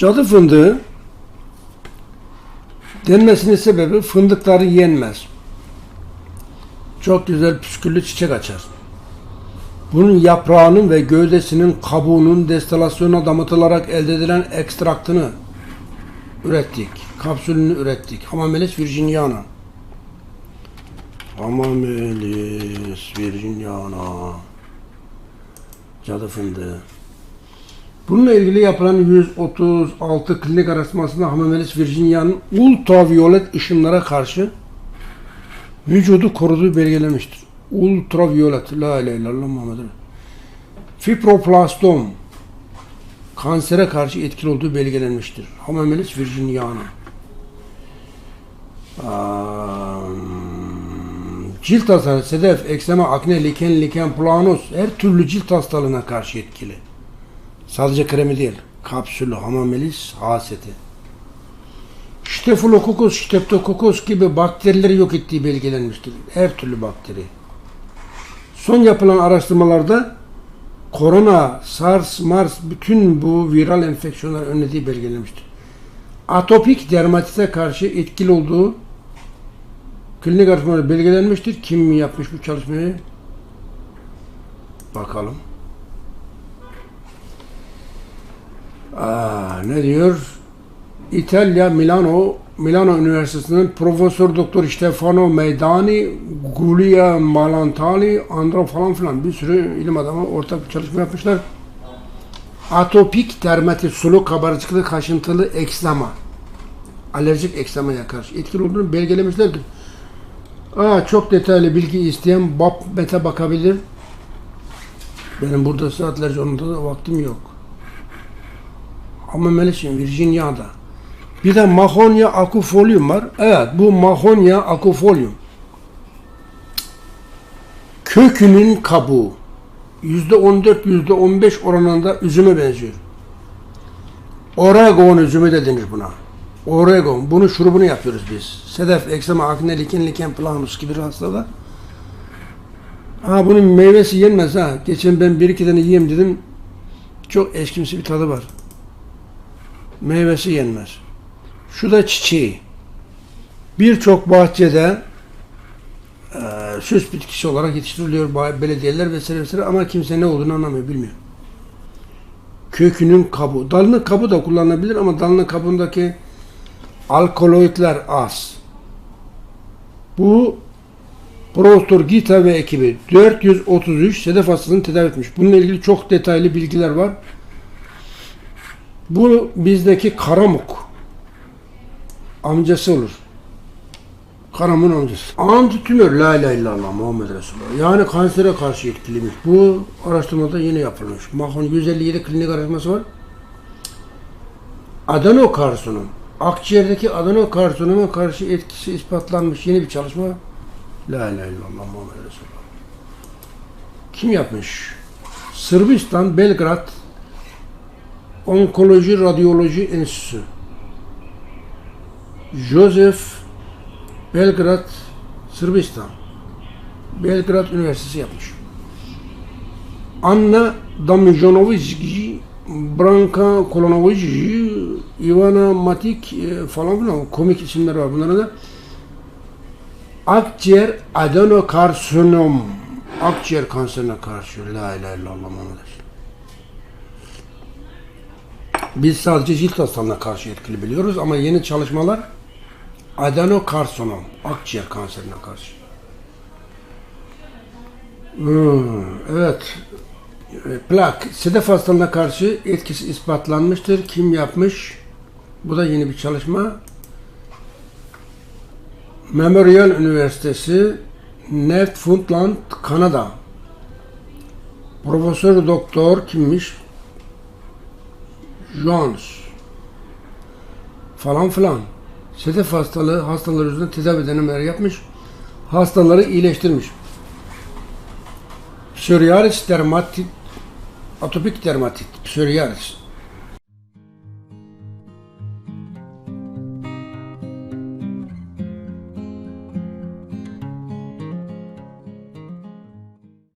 Cadı fındığı denmesinin sebebi fındıkları yenmez. Çok güzel püsküllü çiçek açar. Bunun yaprağının ve gövdesinin kabuğunun destilasyona damıtılarak elde edilen ekstraktını ürettik. Kapsülünü ürettik. Hamamelis virginiana. Hamamelis virginiana. Cadı fındığı. Bununla ilgili yapılan 136 klinik araştırmasında Hamamelis virginia'nın ultraviyolet ışınlara karşı vücudu koruduğu belgelenmiştir. Ultraviyolet, la ilahe illallah Muhammed. Fibroplastom, kansere karşı etkili olduğu belgelenmiştir. Hamamelis virginiana. Am, Cilt hastalığı, sedef, eksema, akne, liken, liken, planus her türlü cilt hastalığına karşı etkili. Sadece kremi değil. Kapsülü, hamamelis, haseti. Staphylococcus, streptococcus gibi bakterileri yok ettiği belgelenmiştir. Her türlü bakteri. Son yapılan araştırmalarda korona, SARS, MARS bütün bu viral enfeksiyonları önlediği belgelenmiştir. Atopik dermatite karşı etkili olduğu klinik araştırmalarda belgelenmiştir. Kim yapmış bu çalışmayı? Bakalım. Ne diyor? İtalya Milano Milano Üniversitesi'nin Profesör Doktor Stefano Meidani, Giulia Malantali, Andro falan filan bir sürü ilim adamı ortak bir çalışma yapmışlar. Atopik dermatit, sulu kabarcıklı kaşıntılı ekzama, alerjik ekzamaya karşı etkili olduğunu belgelemişlerdir. Aa, çok detaylı bilgi isteyen BAP bakabilir. Benim burada saatlerce onda da vaktim yok. Ama Melis'in Virginia'da. Bir de Mahonia acufolium var. Evet bu Mahonia acufolium. Kökünün kabuğu %14 %15 oranında üzüme benziyor. Oregon üzümü de denir buna. Oregon. Bunu şurubunu yapıyoruz biz. Sedef, eksema, akne, liken, liken planus gibi hastalar. Ha bunun meyvesi yenmez ha. Geçen ben bir iki tane yiyeyim dedim. Çok eşkimsi bir tadı var. Meyvesi yenmez. Şu da çiçeği. Birçok bahçede e, süs bitkisi olarak yetiştiriliyor belediyeler vesaire vesaire ama kimse ne olduğunu anlamıyor, bilmiyor. Kökünün kabuğu. Dalının kabuğu da kullanılabilir ama dalının kabuğundaki alkaloidler az. Bu Profesör Gita ve ekibi 433 sedef hastalığını tedavi etmiş. Bununla ilgili çok detaylı bilgiler var. Bu bizdeki Karamuk amcası olur. Karamuk'un amcası. Antitümör la ilahe illallah Muhammed Resulullah. Yani kansere karşı etkiliymiş. Bu araştırmada yine yapılmış. Mahon 157 klinik araştırması var. Adenokarsinom. Akciğerdeki adenokarsinoma karşı etkisi ispatlanmış yeni bir çalışma. La ilahe illallah Muhammed Resulullah. Kim yapmış? Sırbistan, Belgrad Onkoloji Radyoloji Enstitüsü. Joseph Belgrad Sırbistan. Belgrad Üniversitesi yapmış. Anna Damjanovic, Branka Kolonovic, Ivana Matik e, falan filan komik isimler var bunların da. Akciğer adenokarsinom. Akciğer kanserine karşı. La ilahe illallah Muhammed. Biz sadece cilt hastalığına karşı etkili biliyoruz ama yeni çalışmalar adenokarsinom, akciğer kanserine karşı. Hmm, evet. E, Plak, sedef hastalığına karşı etkisi ispatlanmıştır. Kim yapmış? Bu da yeni bir çalışma. Memorial Üniversitesi, Newfoundland, Kanada. Profesör doktor kimmiş? Jones falan filan. Sedef hastalığı hastalar üzerinde tedavi denemeler yapmış. Hastaları iyileştirmiş. Psoriasis dermatit atopik dermatit, psoriasis